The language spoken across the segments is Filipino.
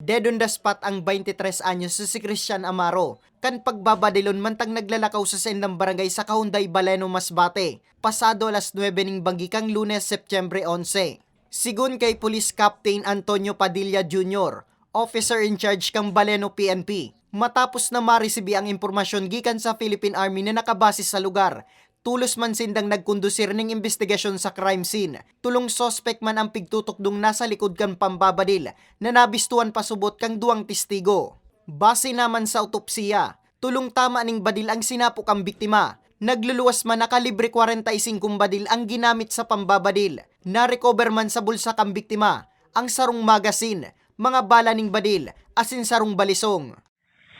Dead on the spot ang 23 anyos si Christian Amaro. Kan pagbabadilon mantang naglalakaw sa sendang barangay sa Kahunday, Baleno, Masbate. Pasado alas 9 ning banggi kang lunes, September 11. Sigun kay Police Captain Antonio Padilla Jr., officer in charge kang Baleno PNP. Matapos na maresibi ang impormasyon gikan sa Philippine Army na nakabase sa lugar, tulos man sindang nagkondusir ning investigasyon sa crime scene. Tulong sospek man ang pigtutukdong nasa likod kan pambabadil na nabistuan pasubot kang duwang testigo. Base naman sa autopsiya, tulong tama ning badil ang sinapo kang biktima. Nagluluwas man na kalibre 45 badil ang ginamit sa pambabadil. Na-recover man sa bulsa kang biktima ang sarong magazine, mga bala ning badil, asin sarong balisong.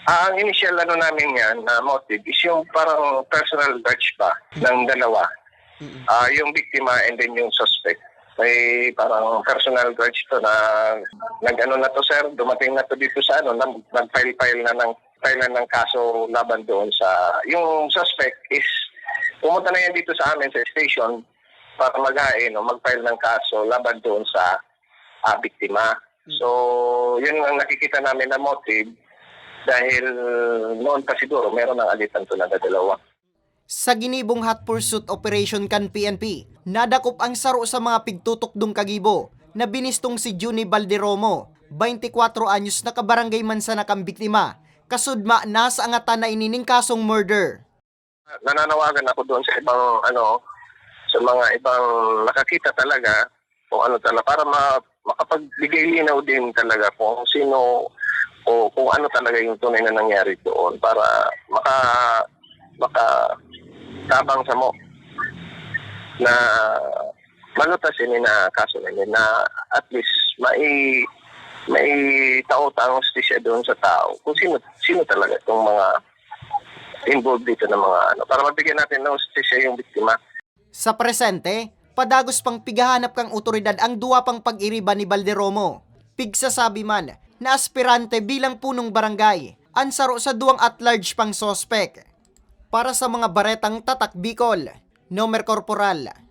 Ah, ang initial ano namin yan na motive is yung parang personal grudge ba ng dalawa. Ah, yung biktima and then yung suspect. May parang personal grudge to na nag-ano na to sir, dumating na to dito sa ano, nag- nag-file-file na ng file na ng kaso laban doon sa yung suspect is pumunta na yan dito sa amin sa station para maghain o mag-file ng kaso laban doon sa ah, biktima. So, yun ang nakikita namin na motive dahil noon pa siguro meron ng alitan to na dalawa. Sa ginibong hot pursuit operation kan PNP, nadakop ang saro sa mga pigtutukdong kagibo na binistong si Juni Balderomo, 24 anyos na kabarangay man sa nakang biktima. Kasudma nasa angatan na inining kasong murder. Nananawagan ako doon sa ibang ano sa mga ibang nakakita talaga kung ano talaga para ma, makapagbigay linaw din talaga kung sino o kung ano talaga yung tunay na nangyari doon para maka maka tabang sa mo na malutasin na kaso yun, na at least mai may tao-taong justisya doon sa tao kung sino sino talaga itong mga involved dito ng mga ano para mabigyan natin ng justisya yung biktima. Sa presente, padagos pang pigahanap kang otoridad ang duwa pang pag-iriba ni Balderomo. Pigsasabi man na aspirante bilang punong barangay, ansaro sa duwang at-large pang sospek. Para sa mga baretang tatak Bicol, Nomer Corporal,